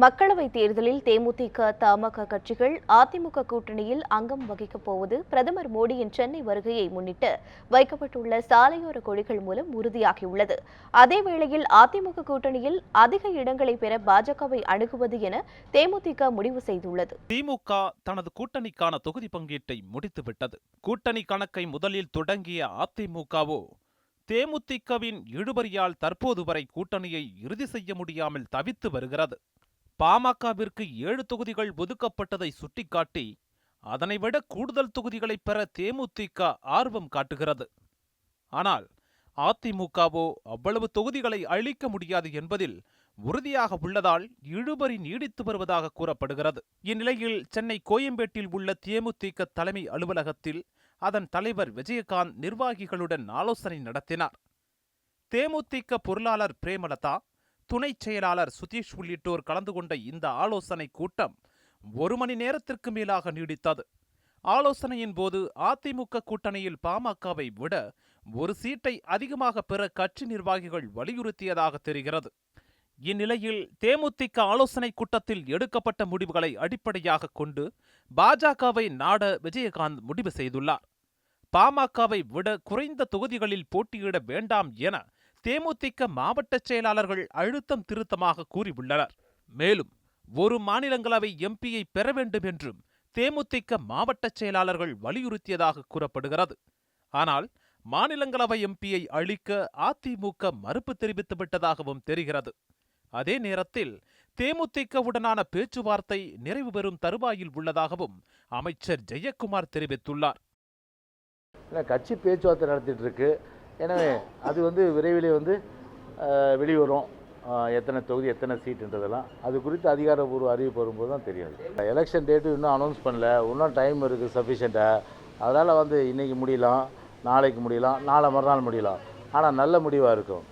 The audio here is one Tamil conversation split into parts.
மக்களவை தேர்தலில் தேமுதிக தமாக கட்சிகள் அதிமுக கூட்டணியில் அங்கம் வகிக்கப் போவது பிரதமர் மோடியின் சென்னை வருகையை முன்னிட்டு வைக்கப்பட்டுள்ள சாலையோர கொடிகள் மூலம் உறுதியாகியுள்ளது. அதேவேளையில் அதிமுக கூட்டணியில் அதிக இடங்களை பெற பாஜகவை அணுகுவது என தேமுதிக முடிவு செய்துள்ளது. திமுக தனது கூட்டணிக்கான தொகுதி பங்கீட்டை முடித்துவிட்டது. கூட்டணி கணக்கை முதலில் தொடங்கிய அதிமுகவோ தேமுதிகவின் இழுபறியால் தற்போது வரை கூட்டணியை இறுதி செய்ய முடியாமல் தவித்து வருகிறது. பாமகவிற்கு ஏழு தொகுதிகள் ஒதுக்கப்பட்டதை சுட்டிக்காட்டி அதனைவிட கூடுதல் தொகுதிகளை பெற தேமுதிக ஆர்வம் காட்டுகிறது. ஆனால் அதிமுகவோ அவ்வளவு தொகுதிகளை அளிக்க முடியாது என்பதில் உறுதியாக உள்ளதால் இழுபறி நீடித்து வருவதாக கூறப்படுகிறது. இந்நிலையில் சென்னை கோயம்பேட்டில் உள்ள தேமுதிக தலைமை அலுவலகத்தில் அதன் தலைவர் விஜயகாந்த் நிர்வாகிகளுடன் ஆலோசனை நடத்தினார். தேமுதிக பொருளாளர் பிரேமலதா துணைச் செயலாளர் சுதீஷ் உள்ளிட்டோர் கலந்து கொண்ட இந்த ஆலோசனை கூட்டம் ஒரு மணி நேரத்திற்கு மேலாக நீடித்தது. ஆலோசனையின் போது அதிமுக கூட்டணியில் பாமகவை விட ஒரு சீட்டை அதிகமாக பெற கட்சி நிர்வாகிகள் வலியுறுத்தியதாக தெரிகிறது. இந்நிலையில் தேமுதிக ஆலோசனை கூட்டத்தில் எடுக்கப்பட்ட முடிவுகளை அடிப்படையாக கொண்டு பாஜகவை நாட விஜயகாந்த் முடிவு செய்துள்ளார். பாமகவை விட குறைந்த தொகுதிகளில் போட்டியிட வேண்டாம் என தேமுதிக மாவட்ட செயலாளர்கள் அழுத்தம் திருத்தமாக கூறியுள்ளனர். மேலும் ஒரு மாநிலங்களவை எம்பியை பெற வேண்டும் என்றும் தேமுதிக மாவட்ட செயலாளர்கள் வலியுறுத்தியதாக கூறப்படுகிறது. ஆனால் மாநிலங்களவை எம்பியை அளிக்க அதிமுக மறுப்பு தெரிவித்து விட்டதாகவும் தெரிகிறது. அதே நேரத்தில் தேமுதிகவுடனான பேச்சுவார்த்தை நிறைவு பெறும் தருவாயில் உள்ளதாகவும் அமைச்சர் ஜெயக்குமார் தெரிவித்துள்ளார். கட்சி பேச்சுவார்த்தை நடத்திட்டு இருக்கு. எனவே அது வந்து விரைவிலே வந்து வெளிவரும். எத்தனை தொகுதி எத்தனை சீட்டுன்றதெல்லாம். அது குறித்து அதிகாரப்பூர்வ அறிவிப்பு வரும்போது தான் தெரியாது. எலெக்ஷன் டேட்டு இன்னும் அனௌன்ஸ் பண்ணல. இன்னும் டைம் இருக்குது சஃபிஷியண்ட்டாக அதனால் வந்து இன்றைக்கி முடியலாம் நாளைக்கு முடியலாம் நாளை மறுநாள் முடியலாம். ஆனால் நல்ல முடிவாக இருக்கும்.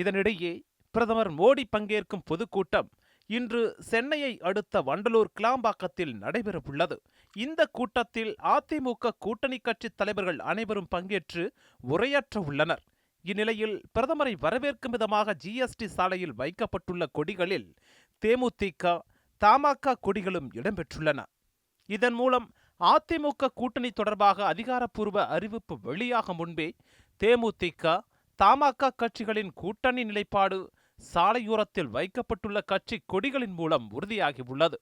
இதனிடையே பிரதமர் மோடி பங்கேற்கும் பொதுக்கூட்டம் இன்று சென்னையை அடுத்த வண்டலூர் கிளாம்பாக்கத்தில் நடைபெறவுள்ளது. இந்த கூட்டத்தில் அதிமுக கூட்டணி கட்சித் தலைவர்கள் அனைவரும் பங்கேற்று உரையாற்ற உள்ளனர். இந்நிலையில் பிரதமரை வரவேற்கும் விதமாக ஜிஎஸ்டி சாலையில் வைக்கப்பட்டுள்ள கொடிகளில் தேமுதிக தமாக கொடிகளும் இடம்பெற்றுள்ளன. இதன் மூலம் அதிமுக கூட்டணி தொடர்பாக அதிகாரப்பூர்வ அறிவிப்பு வெளியாக முன்பே தேமுதிக தமாக கட்சிகளின் கூட்டணி நிலைப்பாடு சாலையோரத்தில் வைக்கப்பட்டுள்ள கட்சி கொடிகளின் மூலம் உறுதியாகியுள்ளது.